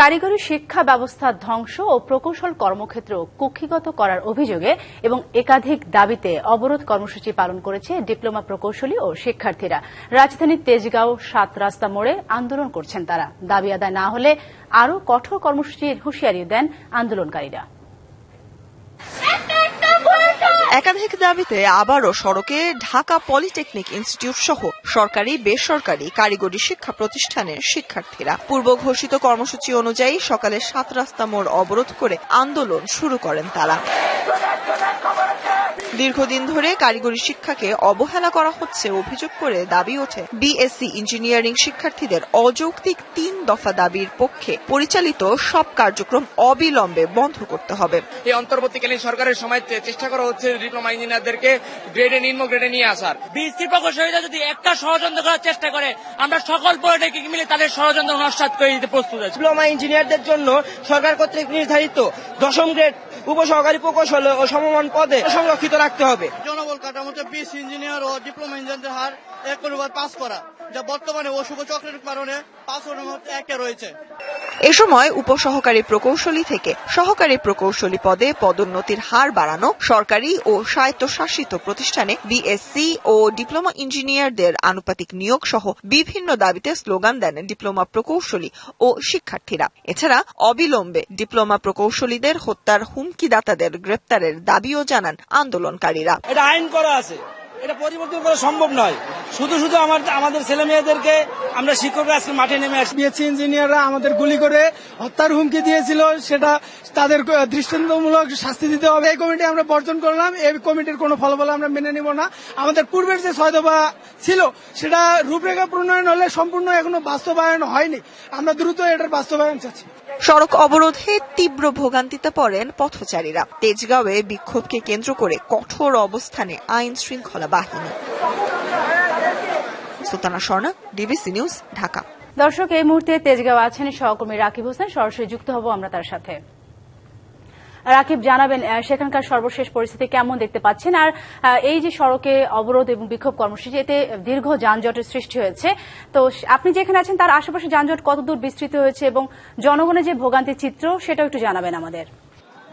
কারিগরি শিক্ষা ব্যবস্থা ধ্বংস ও প্রকৌশল কর্মক্ষেত্র কুক্ষিগত করার অভিযোগে এবং একাধিক দাবিতে অবরোধ কর্মসূচি পালন করেছে ডিপ্লোমা প্রকৌশলী ও শিক্ষার্থীরা। রাজধানীর তেজগাঁও সাত রাস্তা মোড়ে আন্দোলন করছেন তারা। দাবি আদায় না হলে আরও কঠোর কর্মসূচির হুঁশিয়ারি দেন আন্দোলনকারীরা। একাধিক দাবিতে আবারও সড়কে ঢাকা পলিটেকনিক ইনস্টিটিউট সহ সরকারি, বেসরকারি কারিগরি শিক্ষা প্রতিষ্ঠানের শিক্ষার্থীরা। পূর্ব ঘোষিত কর্মসূচি অনুযায়ী সকালে সাত রাস্তা মোড় অবরোধ করে আন্দোলন শুরু করেন তারা। দীর্ঘদিন ধরে কারিগরি শিক্ষাকে অবহেলা করা হচ্ছে অভিযোগ করে দাবি ওঠে। বিএসসি ইঞ্জিনিয়ারিং শিক্ষার্থীদের অযৌক্তিক তিন দফা দাবির পক্ষে পরিচালিত সব কার্যক্রম অবিলম্বে বন্ধ করতে হবে। এই অন্তর্বর্তীকালীন সরকারের সময় চেষ্টা করা হচ্ছে ডিপ্লোমা ইঞ্জিনিয়ারদেরকে গ্রেডে নিম্ন গ্রেডে নিয়ে আসার। বিএসসি প্রকৌশলীরা যদি একটা ষড়যন্ত্র করার চেষ্টা করে আমরা সকল পলিটেকনিক মিলে তাদের ষড়যন্ত্র নস্বাত করে দিতে প্রস্তুত আছি। ডিপ্লোমা ইঞ্জিনিয়ারদের জন্য সরকার কর্তৃক নির্ধারিত দশম গ্রেড উপসহকারী প্রকৌশল ও সমমান পদে সংরক্ষিত রাখতে হবে। জনবল কাঠামোতে বিশ ইঞ্জিনিয়ার ও ডিপ্লোমা ইঞ্জিনিয়ারদের হার এক পাস করা। যা বর্তমানে অশুভ চক্রের কারণে পাঁচ রয়েছে। এ সময় উপসহকারী প্রকৌশলী থেকে সহকারী প্রকৌশলী পদে পদোন্নতির হার বাড়ানো সরকারি ও স্বায়ত্তশাসিত প্রতিষ্ঠানে বিএসসি ও ডিপ্লোমা ইঞ্জিনিয়ারদের আনুপাতিক নিয়োগ সহ বিভিন্ন দাবিতে স্লোগান দেন ডিপ্লোমা প্রকৌশলী ও শিক্ষার্থীরা। এছাড়া অবিলম্বে ডিপ্লোমা প্রকৌশলীদের হত্যার হুমকিদাতাদের গ্রেপ্তারের দাবিও জানান আন্দোলনকারীরা। এটা আইন করা আছে। এটা পরিবর্তন করা সম্ভব নয়। শুধু শুধু আমার আমাদের ছেলে মেয়েদেরকে আমরা শিক্ষকরা আজকে মাঠে নেমে আসি। বিএসসি ইঞ্জিনিয়াররা আমাদের গুলি করে হত্যার হুমকি দিয়েছিল সেটা তাদের দৃষ্টান্তমূলক শাস্তি দিতে হবে। এই কমিটি আমরা বর্জন করলাম এই কমিটির কোনো ফলাফল আমরা মেনে নিব না। আমাদের পূর্বের যে ছয় দফা ছিল সেটা রূপরেখা প্রণয়ন হলে সম্পূর্ণ এখনও বাস্তবায়ন হয়নি। আমরা দ্রুত এটার বাস্তবায়ন চাচ্ছি। সড়ক অবরোধে তীব্র ভোগান্তিতে পড়েন পথচারীরা। তেজগাঁওয়ে বিক্ষোভকে কেন্দ্র করে কঠোর অবস্থানে আইন শৃঙ্খলা বাহিনী। Sultana Swarna DBC news Dhaka. দর্শক, এই মুহূর্তে তেজগাঁও আছেন সহকর্মী রাকিব হোসেন। সরাসরি যুক্ত হব আমরা তার সাথে। রাকিব, জানাবেন সেখানকার সর্বশেষ পরিস্থিতি কেমন দেখতে পাচ্ছেন? আর এই যে সড়কে অবরোধ এবং বিক্ষোভ কর্মসূচি এতে দীর্ঘ যানজটের সৃষ্টি হয়েছে। তো আপনি যেখানে আছেন, তার আশেপাশে যানজট কতদূর বিস্তৃত হয়েছে এবং জনগণের যে ভোগান্তির চিত্র, সেটাও একটু জানাবেন আমাদের।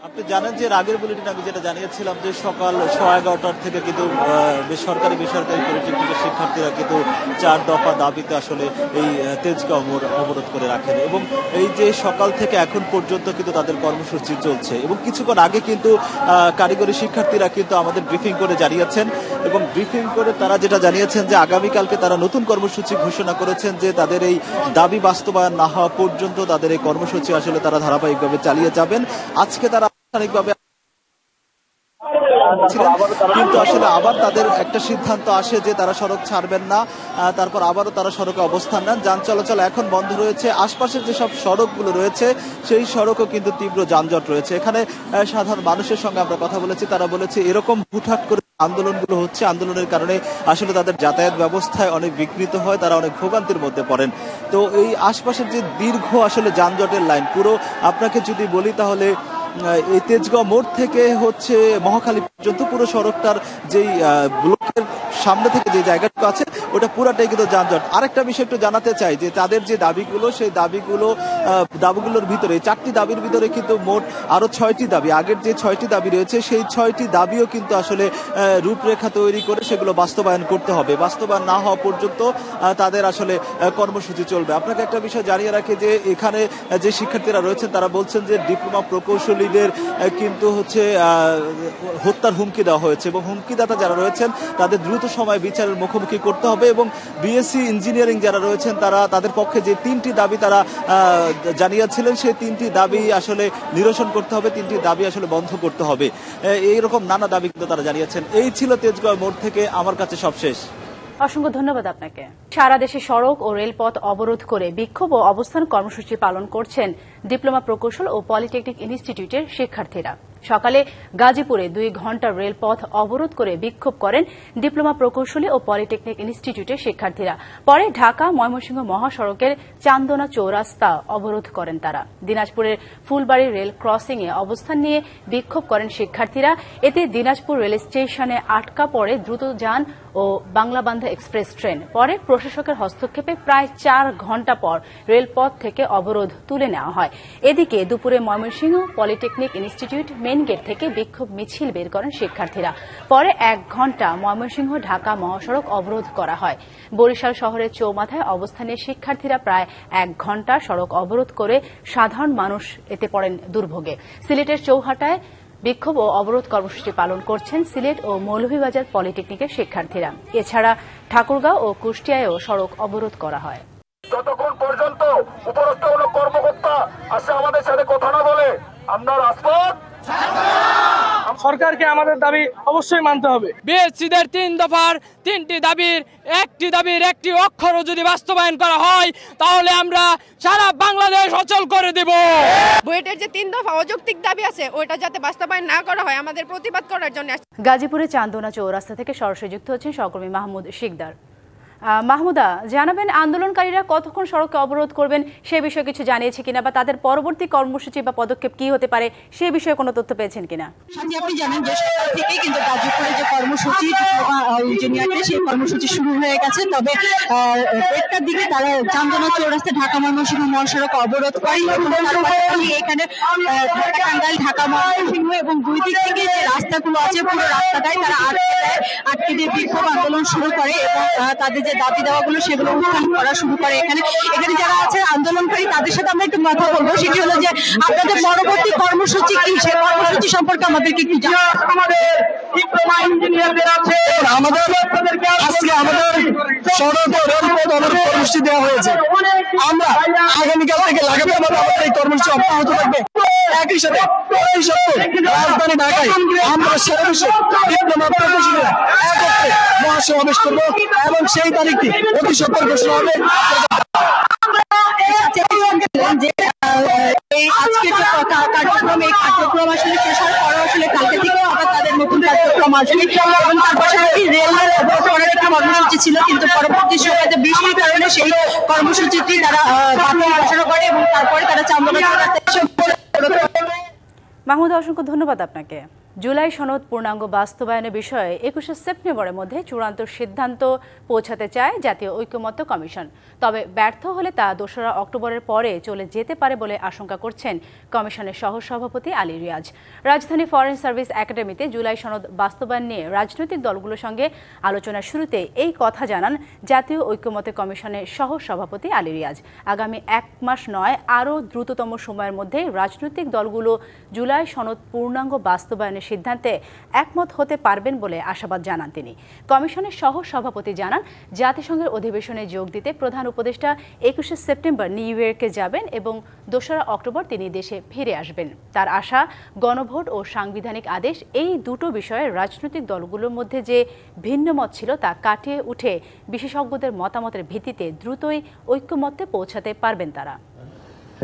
আপনি জানেন যে আগের বুলেটিন আমি যেটা জানিয়েছিলাম যে সকাল সোয়া এগারোটার থেকে কিন্তু বেসরকারি বেসরকারি পলিটেকনিকের শিক্ষার্থীরা কিন্তু চার দফা দাবিতে আসলে এই তেজগাঁও অবরোধ করে রাখেন এবং এই যে সকাল থেকে এখন পর্যন্ত কিন্তু তাদের কর্মসূচি চলছে এবং কিছুক্ষণ আগে কিন্তু কারিগরি শিক্ষার্থীরা কিন্তু আমাদের ব্রিফিং করে জানিয়েছেন এবং ব্রিফিং করে তারা যেটা জানিয়েছেন যে আগামীকালকে তারা নতুন কর্মসূচি ঘোষণা করেছেন যে তাদের এই দাবি বাস্তবায়ন না হওয়া পর্যন্ত তাদের এই কর্মসূচি আসলে তারা ধারাবাহিকভাবে চালিয়ে যাবেন। আজকে তারা আনুষ্ঠানিকভাবে কিন্তু আসলে আবার তাদের একটা সিদ্ধান্ত আসে যে তারা সড়ক ছাড়বেন না তারপর আবারও তারা সড়কে অবস্থান নেন। যান চলাচল এখন বন্ধ রয়েছে। আশপাশের যেসব সড়কগুলো রয়েছে, সেই সড়কও কিন্তু তীব্র যানজট রয়েছে। এখানে সাধারণ মানুষের সঙ্গে আমরা কথা বলেছি। তারা বলেছে, এরকম হুটহাট করে আন্দোলনগুলো হচ্ছে, আন্দোলনের কারণে আসলে তাদের যাতায়াত ব্যবস্থায় অনেক বিঘ্নিত হয়, তারা অনেক ভোগান্তির মধ্যে পড়েন। তো এই আশপাশের যে দীর্ঘ আসলে যানজটের লাইন, পুরো আপনাকে যদি বলি তাহলে এই তেজগাঁও মোড় থেকে হচ্ছে মহাখালী পর্যন্ত পুরো সড়কটার যেই ব্লকের সামনে থেকে যে জায়গাটুকু আছে, ওটা পুরাটাই কিন্তু যানজট। আরেকটা বিষয় একটু জানাতে চাই, যে তাদের যে দাবিগুলো, সেই দাবিগুলো দাবিগুলোর ভিতরে, চারটি দাবির ভিতরে কিন্তু মোট আরও ছয়টি দাবি। আগের যে ছয়টি দাবি রয়েছে, সেই ছয়টি দাবিও কিন্তু আসলে রূপরেখা তৈরি করে সেগুলো বাস্তবায়ন করতে হবে। বাস্তবায়ন না হওয়া পর্যন্ত তাদের আসলে কর্মসূচি চলবে। আপনাকে একটা বিষয় জানিয়ে রাখি যে, এখানে যে শিক্ষার্থীরা রয়েছেন, তারা বলছেন যে, ডিপ্লোমা প্রকৌশলীদের আহ, কিন্তু হচ্ছে হত্যার হুমকি দেওয়া হয়েছে এবং হুমকিদাতা যারা রয়েছেন তাদের দ্রুত সময় বিচারের মুখোমুখি করতে হবে এবং বিএসসি ইঞ্জিনিয়ারিং যারা রয়েছেন তারা তাদের পক্ষে যে তিনটি দাবি তারা জানিয়েছিলেন সেই তিনটি দাবি আসলে নিরসন করতে হবে তিনটি দাবি আসলে বন্ধ করতে হবে। এইরকম নানা দাবি কিন্তু তারা জানিয়েছেন। এই ছিল তেজগাঁও মোড় থেকে আমার কাছে সব শেষ অসংখ্য ধন্যবাদ আপনাকে। সারা দেশে সড়ক ও রেলপথ অবরোধ করে বিক্ষোভ ও অবস্থান কর্মসূচি পালন করছেন ডিপ্লোমা প্রকৌশল ও পলিটেকনিক ইনস্টিটিউটের শিক্ষার্থীরা। সকালে গাজীপুরে দুই ঘণ্টা রেলপথ অবরোধ করে বিক্ষোভ করেন ডিপ্লোমা প্রকৌশলী ও পলিটেকনিক ইনস্টিটিউটের শিক্ষার্থীরা। পরে ঢাকা, ময়মনসিংহ মহাসড়কের চান্দনা চৌরাস্তা অবরোধ করেন তারা। দিনাজপুরের ফুলবাড়ি রেল ক্রসিং এ অবস্থান নিয়ে বিক্ষোভ করেন শিক্ষার্থীরা। এতে দিনাজপুর রেল স্টেশনে আটকা পড়ে দ্রুত যান ও বাংলাবান্ধা এক্সপ্রেস ট্রেন। পরে প্রশাসকের হস্তক্ষেপে প্রায় চার ঘণ্টা পর রেলপথ থেকে অবরোধ তুলে নেওয়া হয়। এদিকে দুপুরে Mymensingh polytechnic institute main gate থেকে বিক্ষোভ মিছিল বের করেন শিক্ষার্থীরা। পরে এক ঘণ্টা ময়মনসিংহ ঢাকা মহাসড়ক অবরোধ করা হয়। বরিশাল শহরের চৌমাথায় অবস্থানে শিক্ষার্থীরা প্রায় এক ঘণ্টা সড়ক অবরোধ করে সাধারণ মানুষ এতে পড়েন দুর্ভোগে। সিলেটের চৌহাটায় বিক্ষোভ ও অবরোধ কর্মসূচি পালন করছেন সিলেট ও মৌলভীবাজার পলিটেকনিকের শিক্ষার্থীরা। এছাড়া ঠাকুরগাঁও ও কুষ্টিয়ায়ও সড়ক অবরোধ করা হয়। যতক্ষণ পর্যন্ত উপরস্থ কর্মকর্তা আসে আমাদের সাথে কথা না বলে, আমরা রাজপথ সরকারকে আমাদের দাবি অবশ্যই মানতে হবে। বিএসসিদের তিন দফার তিনটি দাবির একটি দাবির একটি অক্ষরও যদি বাস্তবায়ন করা হয় তাহলে আমরা সারা বাংলাদেশ অচল করে দেব। বুয়েটের যে তিন দফা অযৌক্তিক দাবি আছে ওইটা যাতে বাস্তবায়ন না করা হয় আমাদের প্রতিবাদ করার জন্য গাজীপুরে চান্দনা চৌরাস্তা থেকে সরাসরি যুক্ত হচ্ছেন সহকর্মী মাহমুদ শিকদার। মাহমুদা, জানাবেন আন্দোলনকারীরা কতক্ষণ সড়কে অবরোধ করবেন সে বিষয়ে কিছু জানিয়েছে কিনা বা তাদের পরবর্তী কর্মসূচি বা পদক্ষেপ কি হতে পারে সে বিষয়ে কোনো তথ্য পেয়েছেন কিনা? আপনি জানেন যে সকাল থেকে কিন্তু গাজীপুরে যে কর্মসূচি ইঞ্জিনিয়ারদের সেই কর্মসূচি শুরু হয়ে গেছে। তবে দেড়টার দিকে তারা চান্দনা চৌরাস্তা, ঢাকা ময়মনসিংহ মহাসড়ক অবরোধ করে এখানে ঢাকা টাঙ্গাইল ঢাকা ময়মনসিংহ এবং দুই দিক থেকে যে রাস্তাগুলো আছে, পুরো রাস্তাটাই তারা আটকে দেয়, আটকে দিয়ে বিক্ষোভ আন্দোলন শুরু করে এবং তাদের যে দাবি দেওয়াগুলো সেগুলো উত্থান করা শুরু করে। এখানে এখানে যারা আছে আন্দোলনকারী, তাদের সাথে আমরা একটু কথা বলব। সেটি হলো যে আপনাদের পরবর্তী কর্মসূচি কি? সেই কর্মসূচি সম্পর্কে আমাদেরকে একটু আমাদের আমরা আগামীকাল থেকে লাগাতার আমাদের এই কর্মসূচি অব্যাহত থাকবে। একই সাথে এই সপ্তাহে রাজধানী ঢাকায় আমরা সারা ডিপ্লোমা প্রকৌশলীরা একত্রে মহাসমাবেশ করব এবং সেই তারিখটি অতি সত্তর ঘোষণা হবে। থেকে তাদের নতুন কার্যক্রম আসবে। তার পাশাপাশি অবরোধ করার একটা কর্মসূচি ছিল, কিন্তু পরবর্তী সময়ে যে বৃষ্টির কারণে সেই কর্মসূচিটি তারা বাতিল ঘোষণা করে এবং তারপরে তারা চান্দনা মাহমুদ অসংখ্য ধন্যবাদ আপনাকে। জুলাই সনদ পূর্ণাঙ্গ বাস্তবায়নের বিষয়ে একুশে সেপ্টেম্বরের মধ্যে চূড়ান্ত সিদ্ধান্ত পৌঁছাতে চায় জাতীয় ঐক্যমত্য কমিশন। তবে ব্যর্থ হলে তা দোসরা অক্টোবরের পরে চলে যেতে পারে বলে আশঙ্কা করছেন কমিশনের সহ সভাপতি আলী রিয়াজ। রাজধানী ফরেন সার্ভিস একাডেমিতে জুলাই সনদ বাস্তবায়ন নিয়ে রাজনৈতিক দলগুলোর সঙ্গে আলোচনার শুরুতে এই কথা জানান জাতীয় ঐক্যমত্য কমিশনের সহ সভাপতি আলী রিয়াজ। আগামী এক মাস নয়, আরও দ্রুততম সময়ের মধ্যে রাজনৈতিক দলগুলো জুলাই সনদ পূর্ণাঙ্গ বাস্তবায়নের সিদ্ধান্তে একমত হতে পারবেন বলে আশাবাদ জানান তিনি। কমিশনের সহ সভাপতি জানান, জাতিসংঘের অধিবেশনে যোগ দিতে প্রধান উপদেষ্টা একুশে সেপ্টেম্বর নিউ ইয়র্কে যাবেন এবং দোসরা অক্টোবর তিনি দেশে ফিরে আসবেন। তার আশা, গণভোট ও সাংবিধানিক আদেশ এই দুটো বিষয়ে রাজনৈতিক দলগুলোর মধ্যে যে ভিন্নমত ছিল তা কাটিয়ে উঠে বিশেষজ্ঞদের মতামতের ভিত্তিতে দ্রুতই ঐক্যমত্যে পৌঁছাতে পারবেন তারা।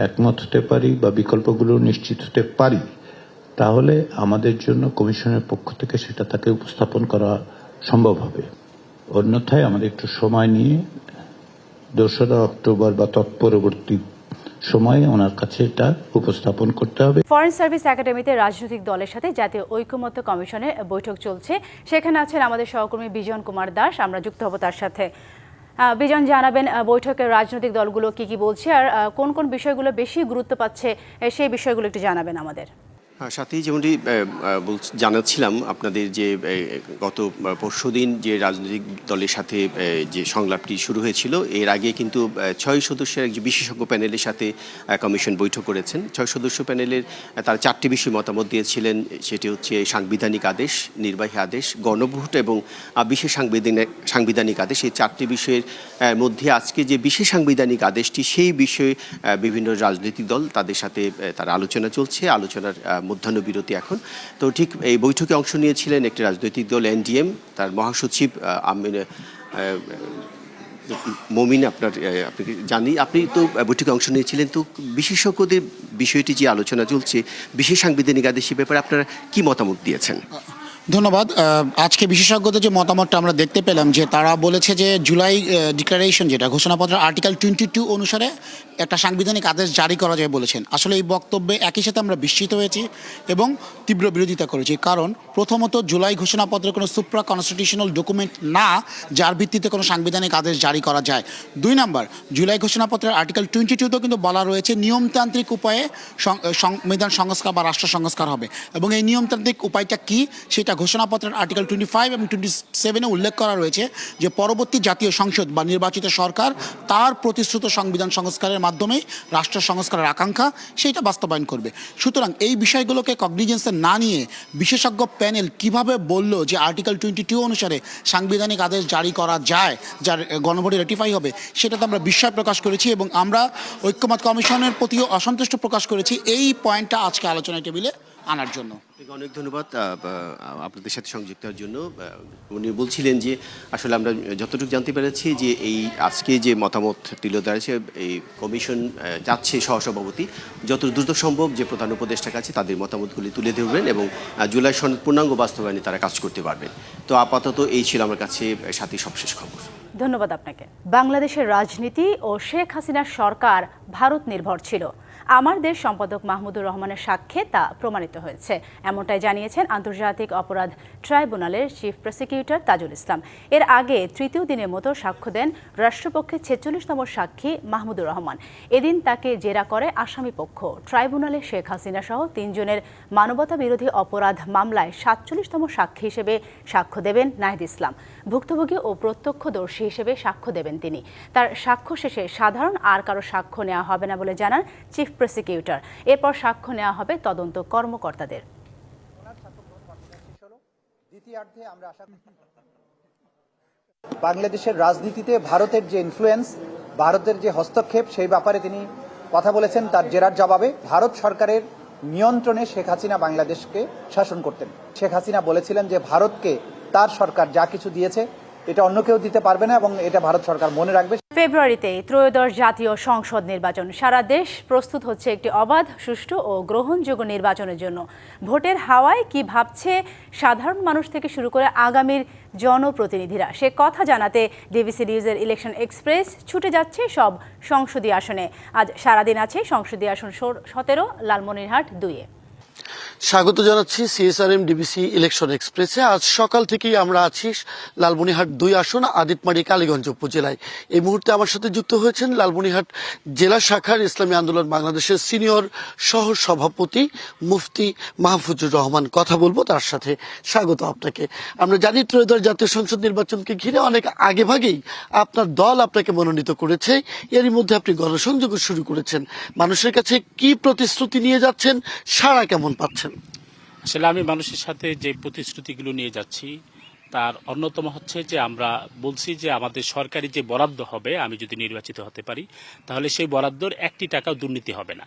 একমত হতে পারি বা বিকল্পগুলো নিশ্চিত হতে পারি তাহলে আমাদের জন্য কমিশনের পক্ষ থেকে সেটা তাকে উপস্থাপন করা সম্ভব হবে। অন্যথায় আমাদের একটু সময় নিয়ে দোসরা অক্টোবর বা তৎপরবর্তী সময়ে ওনার কাছে এটা উপস্থাপন করতে হবে। ফরেন সার্ভিস একাডেমিতে রাজনৈতিক দলের সাথে জাতীয় ঐক্যমত্য কমিশনের বৈঠক চলছে। সেখানে আছেন আমাদের সহকর্মী বিজন কুমার দাস, আমরা যুক্ত হব তার সাথে। বিজন জানাবেন বৈঠকে রাজনৈতিক দলগুলো কি কি বলছে আর কোন কোন বিষয়গুলো বেশি গুরুত্ব পাচ্ছে সেই বিষয়গুলো একটু জানাবেন আমাদের। সাথেই যেমনটি জানাচ্ছিলাম আপনাদের যে গত পরশুদিন যে রাজনৈতিক দলের সাথে যে সংলাপটি শুরু হয়েছিল, এর আগে কিন্তু ছয় সদস্যের এক যে বিশেষজ্ঞ প্যানেলের সাথে কমিশন বৈঠক করেছেন। ছয় সদস্য প্যানেলের তার চারটি বিষয়ে মতামত দিয়েছিলেন, সেটি হচ্ছে সাংবিধানিক আদেশ, নির্বাহী আদেশ, গণভোট এবং বিশেষ সাংবিধানিক সাংবিধানিক আদেশ। এই চারটি বিষয়ের মধ্যে আজকে যে বিশেষ সাংবিধানিক আদেশটি, সেই বিষয়ে বিভিন্ন রাজনৈতিক দল তাদের সাথে তার আলোচনা চলছে। আলোচনার আহ, মধ্যাহ্ন বিরতি এখন। তো ঠিক এই বৈঠকে অংশ নিয়েছিলেন একটি রাজনৈতিক দল এনডিএম। তার মহাসচিব আমিন মমিন আপনার আপনি জানি আপনি তো বৈঠকে অংশ নিয়েছিলেন। তো বিশেষজ্ঞদের বিষয়টি যে আলোচনা চলছে বিশেষ সাংবিধানিক আদেশের ব্যাপারে আপনারা কি মতামত দিয়েছেন? ধন্যবাদ। আজকে বিশেষজ্ঞদের যে মতামতটা আমরা দেখতে পেলাম যে তারা বলেছে যে জুলাই ডিক্লারেশন যেটা, ঘোষণাপত্রের আর্টিকেল টোয়েন্টি টু অনুসারে একটা সাংবিধানিক আদেশ জারি করা যায় বলেছেন। আসলে এই বক্তব্যে একই সাথে আমরা বিস্মিত হয়েছি এবং তীব্র বিরোধিতা করেছি। কারণ প্রথমত জুলাই ঘোষণাপত্র কোনো সুপ্রা কনস্টিটিউশনাল ডকুমেন্ট না, যার ভিত্তিতে কোনো সাংবিধানিক আদেশ জারি করা যায়। দুই নাম্বার, জুলাই ঘোষণাপত্রের আর্টিকেল টোয়েন্টি টুতেও কিন্তু বলা রয়েছে নিয়মতান্ত্রিক উপায়ে সংবিধান সংস্কার বা রাষ্ট্র সংস্কার হবে। এবং এই নিয়মতান্ত্রিক উপায়টা কী, সেটা ঘোষণাপত্রের আর্টিকেল টোয়েন্টি ফাইভ এবং টোয়েন্টি সেভেনে উল্লেখ করা রয়েছে যে পরবর্তী জাতীয় সংসদ বা নির্বাচিত সরকার তার প্রতিশ্রুত সংবিধান সংস্কারের মাধ্যমে রাষ্ট্র সংস্কারের আকাঙ্ক্ষা সেইটা বাস্তবায়ন করবে। সুতরাং এই বিষয়গুলোকে কগনিজেন্সে না নিয়ে বিশেষজ্ঞ প্যানেল কীভাবে বলল যে আর্টিকেল টোয়েন্টি টু অনুসারে সাংবিধানিক আদেশ জারি করা যায়, যার গণভোটে রেটিফাই হবে সেটাতে আমরা বিস্ময় প্রকাশ করেছি এবং আমরা ঐক্যমত কমিশনের প্রতিও অসন্তুষ্ট প্রকাশ করেছি। এই পয়েন্টটা আজকে আলোচনা টেবিলে আনার জন্য। অনেক ধন্যবাদ আপনাদের সাথে সংযুক্ত হওয়ার জন্য। উনি বলছিলেন যে আসলে আমরা যতটুকু জানতে পেরেছি যে এই আজকে যে মতামত তুলে ধরেছে এই কমিশন যাচ্ছে সহসভাপতি যত দ্রুত সম্ভব যে প্রধান উপদেষ্টার কাছে তাদের মতামতগুলি তুলে ধরবেন এবং জুলাই সনদ পূর্ণাঙ্গ বাস্তবায়নে তারা কাজ করতে পারবেন। তো আপাতত এই ছিল আমার কাছে সাথী সবশেষ খবর। ধন্যবাদ আপনাকে। বাংলাদেশের রাজনীতি ও শেখ হাসিনার সরকার ভারত নির্ভর ছিল। আমার দেশ সম্পাদক মাহমুদুর রহমানের সাক্ষ্যে তা প্রমাণিত হয়েছে। এমনটাই জানিয়েছেন আন্তর্জাতিক অপরাধ ট্রাইব্যুনালের চিফ প্রসিকিউটর তাজুল ইসলাম। এর আগে তৃতীয় দিনের মতো সাক্ষ্য দেন রাষ্ট্রপক্ষের ছেচল্লিশতম সাক্ষী মাহমুদুর রহমান। এদিন তাকে জেরা করে আসামি পক্ষ। ট্রাইব্যুনালে শেখ হাসিনা সহ তিনজনের মানবতা বিরোধী অপরাধ মামলায় সাতচল্লিশতম সাক্ষী হিসেবে সাক্ষ্য দেবেন নাহিদ ইসলাম। ভুক্তভোগী ও প্রত্যক্ষদর্শী হিসেবে সাক্ষ্য দেবেন তিনি। তার সাক্ষ্য শেষে সাধারণ আর কারও সাক্ষ্য নেওয়া হবে না বলে জানান চিফ প্রসিকিউটর। এরপর সাক্ষ্য নেওয়া হবে তদন্ত কর্মকর্তাদের। বাংলাদেশের রাজনীতিতে ভারতের যে ইনফ্লুয়েন্স ভারতের যে হস্তক্ষেপ, সেই ব্যাপারে তিনি কথা বলেছেন, তার জেরার জবাবে ভারত সরকারের নিয়ন্ত্রণে শেখ হাসিনা বাংলাদেশকে শাসন করতেন। শেখ হাসিনা বলেছিলেন যে, ভারতকে তার সরকার যা কিছু দিয়েছে এটা অন্য কেউ দিতে পারবে না এবং এটা ভারত সরকার মনে রাখবে। ফেব্রুয়ারিতে ত্রয়োদশ জাতীয় সংসদ নির্বাচন। সারা দেশ প্রস্তুত হচ্ছে একটি অবাধ, সুষ্ঠু ও গ্রহণযোগ্য নির্বাচনের জন্য। ভোটের হাওয়ায় কি ভাবছে সাধারণ মানুষ থেকে শুরু করে আগামীর জনপ্রতিনিধিরা? সে কথা জানাতে ডিবিসি নিউজের ইলেকশন এক্সপ্রেস ছুটে যাচ্ছে সব সংসদীয় আসনে। আজ সারাদিন আছে সংসদীয় আসন সতেরো, লালমনিরহাট দুইয়ে। স্বাগত জানাচ্ছি সিএসআরএম ডিবিসি ইলেকশন এক্সপ্রেসে। আজ সকাল থেকেই আমরা আছি লালমনিহাট দুই আসন, আদিতমারি কালীগঞ্জ উপজেলায়। এই মুহূর্তে আমার সাথে যুক্ত হয়েছেন লালমনিহাট জেলা শাখার ইসলামী আন্দোলন বাংলাদেশের সিনিয়র সহ সভাপতি মুফতি মাহফুজুর রহমান। কথা বলব তার সাথে। স্বাগত আপনাকে। আমরা জানি ত্রয়োদশ জাতীয় সংসদ নির্বাচনকে ঘিরে অনেক আগে ভাগেই আপনার দল আপনাকে মনোনীত করেছে। এরই মধ্যে আপনি গণসংযোগ শুরু করেছেন। মানুষের কাছে কি প্রতিশ্রুতি নিয়ে যাচ্ছেন সারা কেমন পাচ্ছেন? আসলে আমি মানুষের সাথে যে প্রতিশ্রুতিগুলো নিয়ে যাচ্ছি, তার অন্যতম হচ্ছে যে আমরা বলছি যে আমাদের সরকারি যে বরাদ্দ হবে, আমি যদি নির্বাচিত হতে পারি, তাহলে সেই বরাদ্দর একটি টাকাও দুর্নীতি হবে না।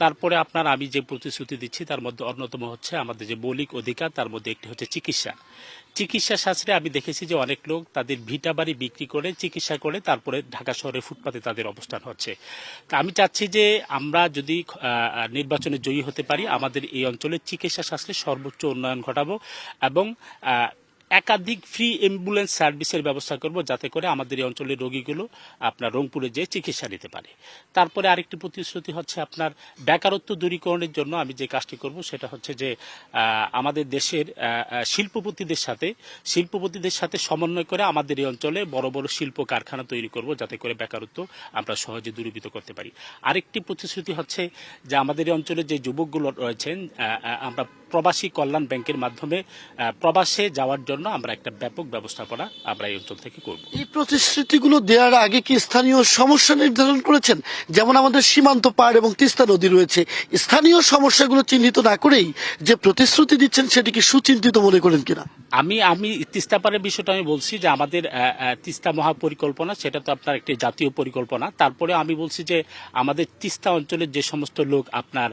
তারপরে আপনার আমি যে প্রতিশ্রুতি দিচ্ছি, তার মধ্যে অন্যতম হচ্ছে আমাদের যে মৌলিক অধিকার, তার মধ্যে একটি হচ্ছে চিকিৎসা। চিকিৎসা শাস্ত্রে আমি দেখেছি যে অনেক লোক তাদের ভিটা বাড়ি বিক্রি করে চিকিৎসা করে তারপরে ঢাকা শহরে ফুটপাতে তাদের অবস্থান হচ্ছে। তা আমি চাচ্ছি যে আমরা যদি নির্বাচনে জয়ী হতে পারি, আমাদের এই অঞ্চলের চিকিৎসা শাস্ত্রে সর্বোচ্চ উন্নয়ন ঘটাবো এবং একাধিক ফ্রি অ্যাম্বুলেন্স সার্ভিসের ব্যবস্থা করব যাতে করে আমাদের এই অঞ্চলের রোগীগুলো আপনার রংপুরে যেয়ে চিকিৎসা নিতে পারে। তারপরে আরেকটি প্রতিশ্রুতি হচ্ছে আপনার বেকারত্ব দূরীকরণের জন্য আমি যে কাজটি করব সেটা হচ্ছে যে আমাদের দেশের শিল্পপতিদের সাথে শিল্পপতিদের সাথে সমন্বয় করে আমাদের এই অঞ্চলে বড় বড় শিল্প কারখানা তৈরি করব যাতে করে বেকারত্ব আমরা সহজে দূরীভূত করতে পারি। আরেকটি প্রতিশ্রুতি হচ্ছে যে আমাদের এই অঞ্চলে যে যুবকগুলো রয়েছেন আমরা প্রবাসী কল্যাণ ব্যাংকের মাধ্যমে প্রবাসে যাওয়ার জন্য আমরা একটা ব্যাপক ব্যবস্থাপনা আমরা এই অঞ্চল থেকে করব। এই প্রতিশ্রুতিগুলো দেওয়ার আগে কি স্থানীয় সমস্যা নির্ধারণ করেছেন? যেমন আমাদের সীমান্ত পার এবং তিস্তা নদী রয়েছে। স্থানীয় সমস্যাগুলো চিহ্নিত না করেই যে প্রতিশ্রুতি দিচ্ছেন সেটি কি সুচিন্তিত মনে করেন কিনা? আমি আমি তিস্তা পারের বিষয়টা আমি বলছি যে আমাদের তিস্তা মহাপরিকল্পনা সেটা তো আপনার একটি জাতীয় পরিকল্পনা। তারপরে আমি বলছি যে আমাদের তিস্তা অঞ্চলের যে সমস্ত লোক আপনার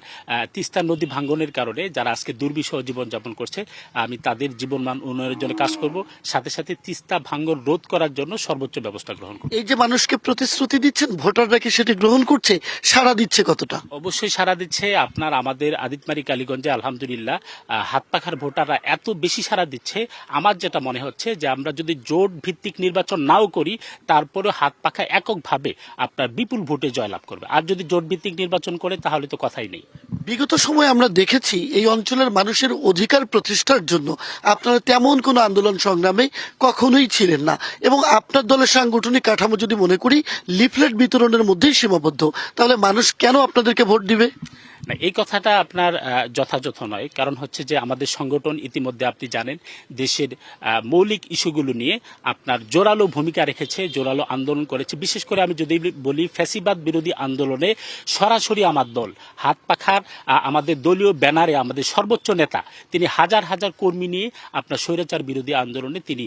তিস্তা নদী ভাঙ্গনের কারণে যারা আজকে দুর্বিষহ জীবনযাপন করছে আমি তাদের জীবনমান উন্নয়নের জন্য কাজ করব। সাথে সাথে তিস্তা ভাঙ্গন রোধ করার জন্য সর্বোচ্চ ব্যবস্থা গ্রহণ করব। এই যে মানুষকে প্রতিশ্রুতি দিচ্ছেন ভোটাররা কি সেটি গ্রহণ করছে? সাড়া দিচ্ছে কতটা? অবশ্যই সারা দিচ্ছে। আপনার আমাদের আদিতমারি কালীগঞ্জে আলহামদুলিল্লাহ হাত পাখার ভোটাররা এত বেশি সারা দিচ্ছে। আমার যেটা মনে হচ্ছে যে আমরা যদি জোট ভিত্তিক নির্বাচন নাও করি তারপরে হাত পাখা এককভাবে আপনার বিপুল ভোটে জয়লাভ করবে। আর যদি জোট ভিত্তিক নির্বাচন করে তাহলে তো কথাই নেই। বিগত সময়ে আমরা দেখেছি এই অঞ্চলের মানুষের অধিকার প্রতিষ্ঠার জন্য আপনারা তেমন কোনো আন্দোলন সংগ্রামে কখনোই ছিলেন না। এবং আপনার দলের সাংগঠনিক কাঠামো যদি মনে করি, লিফলেট বিতরণের মধ্যেই সীমাবদ্ধ। তাহলে মানুষ কেন আপনাদেরকে ভোট দিবে? না, এই কথাটা আপনার যথাযথ নয়। কারণ হচ্ছে যে আমাদের সংগঠন ইতিমধ্যে আপনি জানেন, দেশের মৌলিক ইস্যুগুলো নিয়ে আপনার জোরালো ভূমিকা রেখেছে, জোরালো আন্দোলন করেছে। বিশেষ করে আমি যদি বলি, ফ্যাসিবাদ বিরোধী আন্দোলনে সরাসরি আমার দল, হাত পাখার আমাদের দলীয় ব্যানারে আমাদের সর্বোচ্চ নেতা, তিনি হাজার হাজার কর্মী নিয়ে আপনার স্বৈরাচার বিরোধী আন্দোলনে তিনি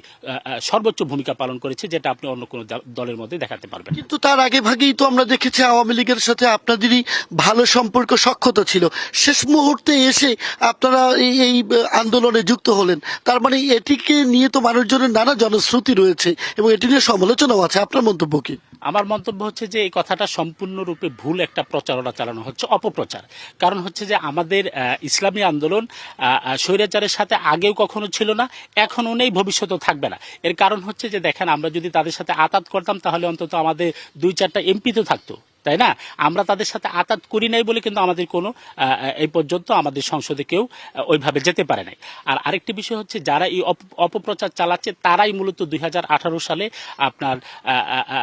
সর্বোচ্চ ভূমিকা পালন করেছে, যেটা আপনি অন্য কোনো দলের মধ্যে দেখাতে পারবেন কিন্তু তার আগে ভাগেই তো আমরা দেখেছি আওয়ামী লীগের সাথে আপনাদেরই ভালো সম্পর্ক সক্ষতা ছিল। শেষ মুহূর্তে এসে আপনারা এই আন্দোলনে যুক্ত হলেন। তার মানে এটিকে নিয়ে তো মানুষজনের নানা জনশ্রুতি রয়েছে এবং এটি নিয়ে সমালোচনাও আছে। আপনার মন্তব্য কি? আমার মন্তব্য হচ্ছে যে এই কথাটা সম্পূর্ণরূপে ভুল একটা প্রচারণা চালানো হচ্ছে, অপপ্রচার। কারণ হচ্ছে যে আমাদের ইসলামী আন্দোলন স্বৈরাচারের সাথে আগেও কখনো ছিল না এখনও নেই, ভবিষ্যতেও থাকবে না। এর কারণ হচ্ছে যে দেখেন, আমরা যদি তাদের সাথে আতাত করতাম, তাহলে অন্তত আমাদের দুই চারটা এমপি তো থাকতো। তাই না? আমরা তাদের সাথে আতাত করি নাই বলে কিন্তু আমাদের কোনো এই পর্যন্ত আমাদের সংসদে কেউ ওইভাবে যেতে পারে নাই। আর আরেকটি বিষয় হচ্ছে যারা এই অপ- অপপ্রচার চালাচ্ছে তারাই মূলত দু হাজার আঠারো সালে আপনার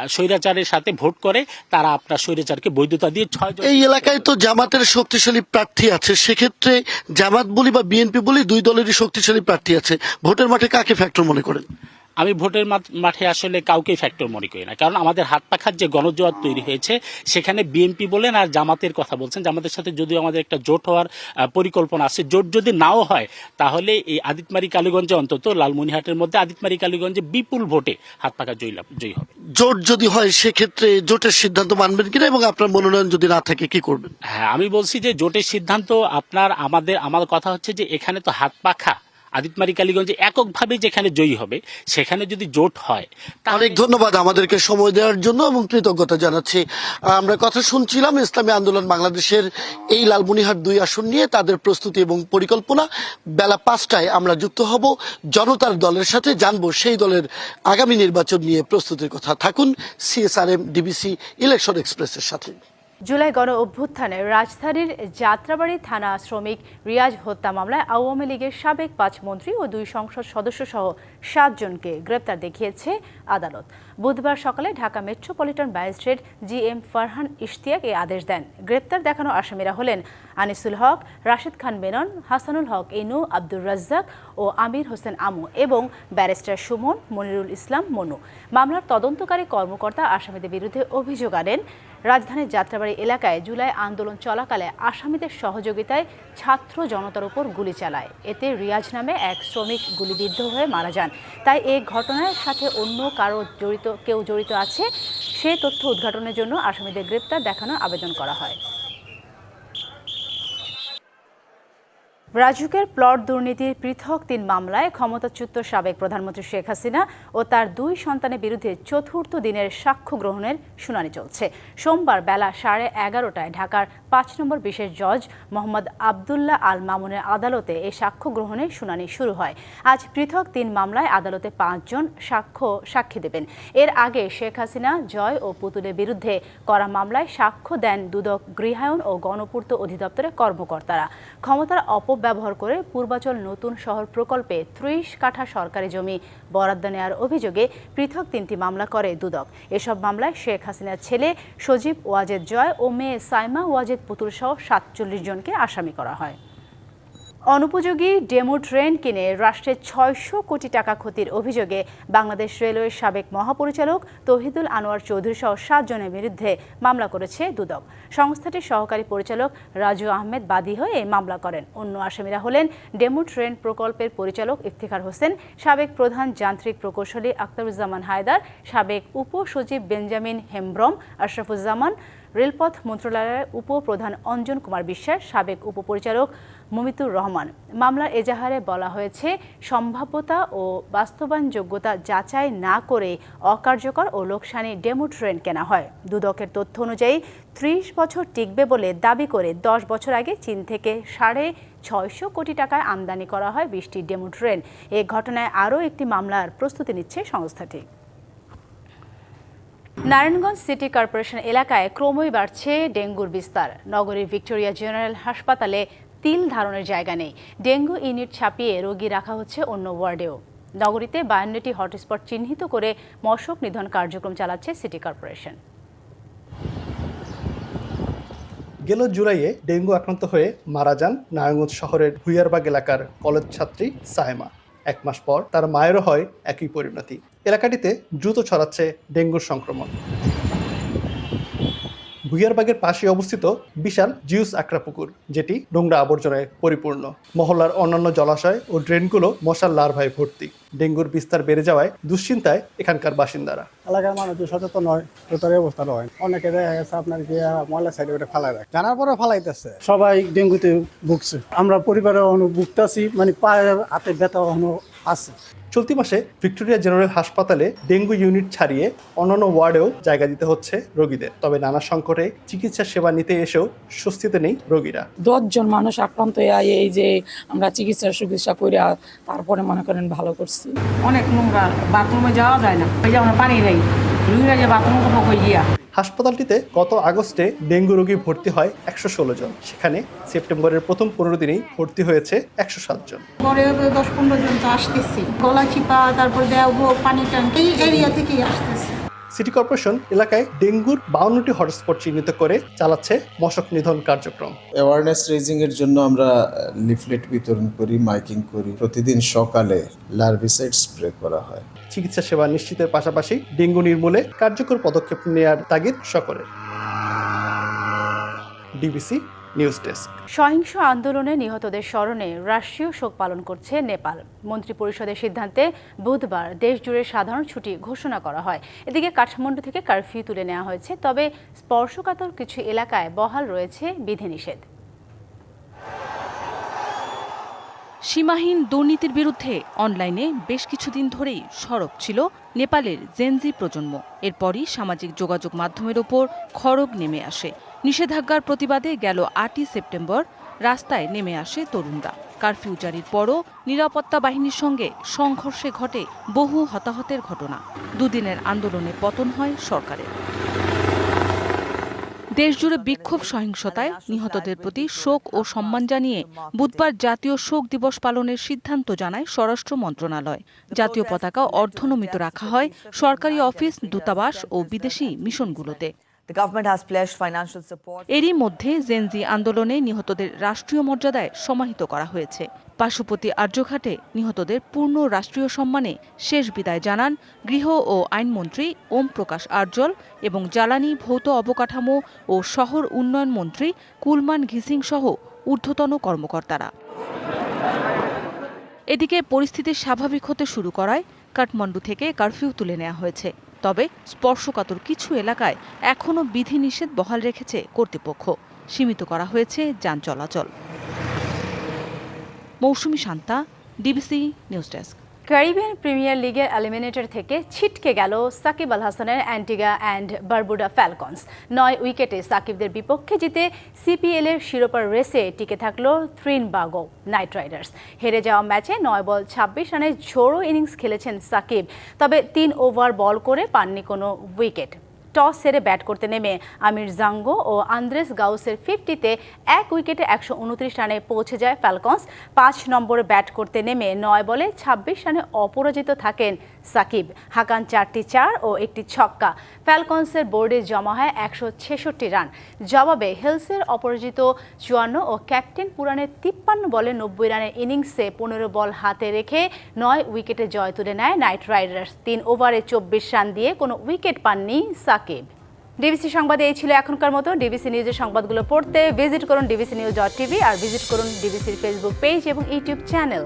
স্বৈরাচারের সাথে ভোট করে। তারা আপনার স্বৈরাচারকে বৈধতা দিয়ে ছয় এই এলাকায় তো জামাতের শক্তিশালী প্রার্থী আছে। সেক্ষেত্রে জামাত বলি বা বিএনপি বলি দুই দলেরই শক্তিশালী প্রার্থী আছে। ভোটের মাঠে কাকে ফ্যাক্টর মনে করেন? আমি ভোটের মাঠে আসলে কাউকেই ফ্যাক্টর মনে করি না। কারণ আমাদের হাত পাখার যে গণজোয়ার তৈরি হয়েছে সেখানে বিএনপি বলেন আর জামাতের কথা বলছেন জামাতের সাথে যদিও আমাদের একটা জোট হওয়ার পরিকল্পনা আছে। জোট যদি নাও হয় তাহলে এই আদিতমারি কালীগঞ্জে অন্তত লালমনিহাটের মধ্যে আদিতমারি কালীগঞ্জে বিপুল ভোটে হাত পাখা জয়ী লাভ- জয়ী হবে। জোট যদি হয় সেক্ষেত্রে জোটের সিদ্ধান্ত মানবেন কিনা এবং আপনার মনোনয়ন যদি না থাকে কি করবেন? হ্যাঁ আমি বলছি যে জোটের সিদ্ধান্ত আপনার আমাদের আমার কথা হচ্ছে যে এখানে তো হাত পাখা আদিতমারি কালীগঞ্জে এককভাবে যেখানে জয়ী হবে, সেখানে যদি জোট হয় অনেক ধন্যবাদ আমাদেরকে সময় দেওয়ার জন্য এবং কৃতজ্ঞতা জানাচ্ছি। আমরা কথা শুনছিলাম, ইসলামী আন্দোলন বাংলাদেশের এই লালমনিহাট দুই আসন নিয়ে তাদের প্রস্তুতি এবং পরিকল্পনা। বেলা পাঁচটায় আমরা যুক্ত হব, জনতার দলের সাথে জানব সেই দলের আগামী নির্বাচন নিয়ে প্রস্তুতির কথা। থাকুন, সিএসআরএম, ডিবিসি, ইলেকশন এক্সপ্রেসের সাথে। জুলাই গণ অভ্যুত্থানে রাজধানীর যাত্রাবাড়ি থানা শ্রমিক রিয়াজ হত্যা মামলায় আওয়ামী লীগের সাবেক পাঁচ মন্ত্রী ও দুই সংসদ সদস্য সহ সাতজনকে গ্রেপ্তার দেখিয়েছে আদালত। বুধবার সকালে Dhaka metropolitan magistrate G M Farhan Ishtiaq এই আদেশ দেন। গ্রেপ্তার দেখানো আসামিরা হলেন আনিসুল হক, রাশেদ খান মেনন, হাসানুল হক ইনু, আব্দুর রাজ্জাক ও আমির হোসেন আমু এবং ব্যারিস্টার সুমন, মনিরুল ইসলাম, মনু। মামলার তদন্তকারী কর্মকর্তা আসামিদের বিরুদ্ধে অভিযোগ আনেন রাজধানীর যাত্রাবাড়ি এলাকায় জুলাই আন্দোলন চলাকালে আসামিদের সহযোগিতায় ছাত্র জনতার উপর গুলি চালায়। এতে রিয়াজ নামে এক শ্রমিক গুলিবিদ্ধ হয়ে মারা যান। তাই এই ঘটনার সাথে অন্য কারও জড়িত, কেউ জড়িত আছে, সে তথ্য উদ্ঘাটনের জন্য আসামিদের গ্রেপ্তার দেখানোর আবেদন করা হয়। রাজুকের প্লট দুর্নীতির পৃথক তিন মামলায় ক্ষমতাচ্যুত সাবেক প্রধানমন্ত্রী শেখ হাসিনা ও তার দুই সন্তানের বিরুদ্ধে চতুর্থ দিনের সাক্ষ্য গ্রহণের শুনানি চলছে। সোমবার বেলা সাড়ে এগারোটায় ঢাকার পাঁচ নম্বর বিশেষ জজ মোহাম্মদ আবদুল্লাহ আল মামুনের আদালতে এই সাক্ষ্য গ্রহণের শুনানি শুরু হয়। আজ পৃথক তিন মামলায় আদালতে পাঁচজন সাক্ষ্য সাক্ষী দেবেন। এর আগে শেখ হাসিনা, জয় ও পুতুলের বিরুদ্ধে করা মামলায় সাক্ষ্য দেন দুদক গৃহায়ন ও গণপূর্ত অধিদপ্তরের কর্মকর্তারা। ক্ষমতার অপব্যবহার করে পূর্বাচল নতুন শহর প্রকল্পে ত্রিশ কাঠা সরকারি জমি বরাদ্দ নেওয়ার অভিযোগে পৃথক তিনটি মামলা করে দুদক। এসব মামলায় শেখ হাসিনার ছেলে সজীব ওয়াজেদ জয় ও মেয়ে সাইমা ওয়াজেদ পুতুল সহ সাতচল্লিশ জনকে আসামি করা হয়। অনুপযোগী ডেমো ট্রেন কিনে রাষ্ট্রের ছয়শো কোটি টাকা ক্ষতির অভিযোগে বাংলাদেশ রেলওয়ের সাবেক মহাপরিচালক তহিদুল আনোয়ার চৌধুরী সহ সাতজনের বিরুদ্ধে মামলা করেছে দুদক। সংস্থাটির সহকারী পরিচালক রাজু আহমেদ বাদী হয়ে মামলা করেন। অন্য আসামিরা হলেন ডেমো ট্রেন প্রকল্পের পরিচালক ইফতিখার হোসেন, সাবেক প্রধান যান্ত্রিক প্রকৌশলী আখতারুজ্জামান হায়দার, সাবেক উপসচিব বেঞ্জামিন হেমব্রম, আশরাফুজ্জামান, রেলপথ মন্ত্রণালয়ের উপপ্রধান অঞ্জন কুমার বিশ্বাস, সাবেক উপপরিচালক মমিতুর রহমান। মামলার এজাহারে বলা হয়েছে, সম্ভাব্যতা ও বাস্তবায়নযোগ্যতা যাচাই না করে অকার্যকর ও লোকসানি ডেমো ট্রেন কেনা হয়। দুদকের তথ্য অনুযায়ী, ত্রিশ বছর টিকবে বলে দাবি করে দশ বছর আগে চীন থেকে সাড়ে ছয়শো কোটি টাকায় আমদানি করা হয় বিশটি ডেমো ট্রেন। এ ঘটনায় আরও একটি মামলার প্রস্তুতি নিচ্ছে সংস্থাটি। নারায়ণগঞ্জ সিটি কর্পোরেশন এলাকায় ক্রমই বাড়ছে ডেঙ্গুর বিস্তার। নগরীর ভিক্টোরিয়া জেনারেল হাসপাতালে তিল ধারণের জায়গা নেই। ডেঙ্গু ইউনিট ছাপিয়ে রোগী রাখা হচ্ছে অন্য ওয়ার্ডেও। নগরীতে বায়ান্নটি হটস্পট চিহ্নিত করে মশক নিধন কার্যক্রম চালাচ্ছে সিটি কর্পোরেশন। গেল জুলাইয়ে ডেঙ্গু আক্রান্ত হয়ে মারা যান নারায়ণগঞ্জ শহরের ভুইয়ারবাগ এলাকার কলেজ ছাত্রী সাহেমা এক মাস পর তার মায়েরও হয় একই পরিণতি। এলাকাটিতে দ্রুত ছড়াচ্ছে ডেঙ্গুর সংক্রমণ। ভুইয়ারবাগের পাশে অবস্থিত বিশাল জিউস আকরা পুকুর, যেটি নোংরা আবর্জনায় পরিপূর্ণ। মহল্লার অন্যান্য জলাশয় ও ড্রেনগুলো মশার লার্ভায় ভর্তি। ডেঙ্গুর বিস্তার বেড়ে যাওয়ায় দুশ্চিন্তায় এখানকার বাসিন্দারা। এলাকার মানুষ সচেতন নয় তোতার অবস্থা নয়। অনেকে দেখা গেছে আপনার গিয়ে ময়লা সাইডে ওটা ফালাই রাখে। জানার পরে ফালাইতেছে। সবাই ডেঙ্গুতে ভুগছে। আমরা পরিবারে ভুগতেছি মানে পায়ে হাতে ব্যথা আছে। চলতি মাসে ভিক্টোরিয়া জেনারেল হাসপাতালে ডেঙ্গু ইউনিট ছাড়িয়ে অন্যান্য ওয়ার্ডেও জায়গা দিতে হচ্ছে রোগীদের। তবে নানা সংকটে চিকিৎসা সেবা নিতে এসেও স্বস্তিতে নেই রোগীরা। দশজন মানুষ আক্রান্ত হয়ে আয় এই যে আমরা চিকিৎসা চিকিৎসা করে তারপরে মনে করেন ভালো করছি। অনেক নোংরা বাথরুমে যাওয়া যায় না। ওই যেমন পানি নেই। রুগীরা যে বাথরুম করব কই গিয়া হাসপাতালটিতে গত আগস্টে ডেঙ্গু রোগী ভর্তি হয় একশো ষোলো জন। সেখানে সেপ্টেম্বরের প্রথম পনেরো দিনেই ভর্তি হয়েছে একশো সাত জন। পরে দশ পনেরো জন তো আসতেছি। গলা চিপা তারপর পানি ট্যাঙ্ক এই এরিয়া থেকেই আসতেছে। সিটি কর্পোরেশন এলাকায় ডেঙ্গুর বাউন্নটি হটস্পট চিহ্নিত করে চালাচ্ছে মশক নিধন কার্যক্রম। অ্যাওয়ারনেস রেজিং এর জন্য আমরা লিফলেট বিতরণ করি মাইকিং করি। প্রতিদিন সকালে লার্ভিসাইড স্প্রে করা হয়। চিকিৎসা সেবা নিশ্চিতের পাশাপাশি ডেঙ্গু নির্মূলে কার্যকর পদক্ষেপ নেওয়ার তাগিদ সকলের। ডিবিসি নিউজ ডেস্ক সহিংস আন্দোলনে নিহতদের স্মরণে রাষ্ট্রীয় শোক পালন করছে নেপাল। মন্ত্রিপরিষদের সিদ্ধান্তে বুধবার দেশজুড়ে সাধারণ ছুটি ঘোষণা করা হয়। এদিকে কাঠমান্ডু থেকে কারফিউ তুলে নেওয়া হয়েছে, তবে স্পর্শকাতর কিছু এলাকায় বহাল রয়েছে বিধিনিষেধ। সীমাহীন দুর্নীতির বিরুদ্ধে অনলাইনে বেশ কিছুদিন ধরেই সরব ছিল নেপালের জেনজি প্রজন্ম। এরপরই সামাজিক যোগাযোগ মাধ্যমের ওপর খড়গ নেমে আসে। নিষেধাজ্ঞার প্রতিবাদে গেল আটই সেপ্টেম্বর, রাস্তায় নেমে আসে তরুণরা। কারফিউ জারির পরও নিরাপত্তা বাহিনীর সঙ্গে সংঘর্ষে ঘটে বহু হতাহতের ঘটনা। দুদিনের আন্দোলনে পতন হয় সরকারের। দেশজুড়ে বিক্ষোভ সহিংসতায় নিহতদের প্রতি শোক ও সম্মান জানিয়ে বুধবার জাতীয় শোক দিবস পালনের সিদ্ধান্ত জানায় স্বরাষ্ট্র মন্ত্রণালয়। জাতীয় পতাকা অর্ধনমিত রাখা হয় সরকারি অফিস, দূতাবাস ও বিদেশি মিশনগুলোতে। এরই মধ্যে জেনজি আন্দোলনে নিহতদের রাষ্ট্রীয় মর্যাদায় সমাহিত করা হয়েছে। পাশুপতি আর্যঘাটে নিহতদের পূর্ণ রাষ্ট্রীয় সম্মানে শেষ বিদায় জানান গৃহ ও আইনমন্ত্রী ওম প্রকাশ আর্জল এবং জ্বালানি, ভৌত অবকাঠামো ও শহর উন্নয়ন মন্ত্রী কুলমান ঘিসিং সহ ঊর্ধ্বতন কর্মকর্তারা। এদিকে পরিস্থিতি স্বাভাবিক হতে শুরু করায় কাঠমান্ডু থেকে কারফিউ তুলে নেওয়া হয়েছে। তবে স্পর্শকাতর কিছু এলাকায় এখনও বিধিনিষেধ বহাল রেখেছে কর্তৃপক্ষ। সীমিত করা হয়েছে যান চলাচল। Mousumi Shanta, DBC news desk. Caribbean premier লিগের এলিমিনেটর থেকে ছিটকে গেল সাকিব আল হাসানের অ্যান্টিগা অ্যান্ড বারবুডা ফ্যালকনস। নয় উইকেটে সাকিবদের বিপক্ষে জিতে সিপিএল এর শিরোপার রেসে টিকে থাকল ত্রিনবাগো নাইট রাইডার্স। হেরে যাওয়া ম্যাচে নয় বল, ছাব্বিশ রানে ঝোড়ো ইনিংস খেলেছেন সাকিব, তবে তিন ওভার বল করে পাননি কোনো উইকেট। টস সেরে ব্যাট করতে নেমে আমির জাঙ্গো ও আন্দ্রেস গাউসের ফিফটিতে এক উইকেটে একশো উনত্রিশ রানে পৌঁছে যায় ফ্যালকন্স। পাঁচ নম্বরে ব্যাট করতে নেমে নয় বলে ছাব্বিশ রানে অপরাজিত থাকেন সাকিব। হাকান চারটি চার ও একটি ছক্কা। ফ্যালকন্সের বোর্ডে জমা হয় একশো ছেষট্টি রান। জবাবে হেলসের অপরাজিত চুয়ান্ন ও ক্যাপ্টেন পুরানের তিপ্পান্ন বলে নব্বই রানের ইনিংসে পনেরো বল হাতে রেখে নয় উইকেটে জয় তুলে নেয় নাইট রাইডার্স। তিন ওভারে চব্বিশ রান দিয়ে কোনো উইকেট পাননি সাকিব। ডিবিসি সংবাদে এই ছিল এখনকার মতো। ডিবিসি নিউজের সংবাদগুলো পড়তে ভিজিট করুন ডিবিসি নিউজ ডট টিভি আর ভিজিট করুন ডিবিসির ফেসবুক পেজ এবং ইউটিউব চ্যানেল।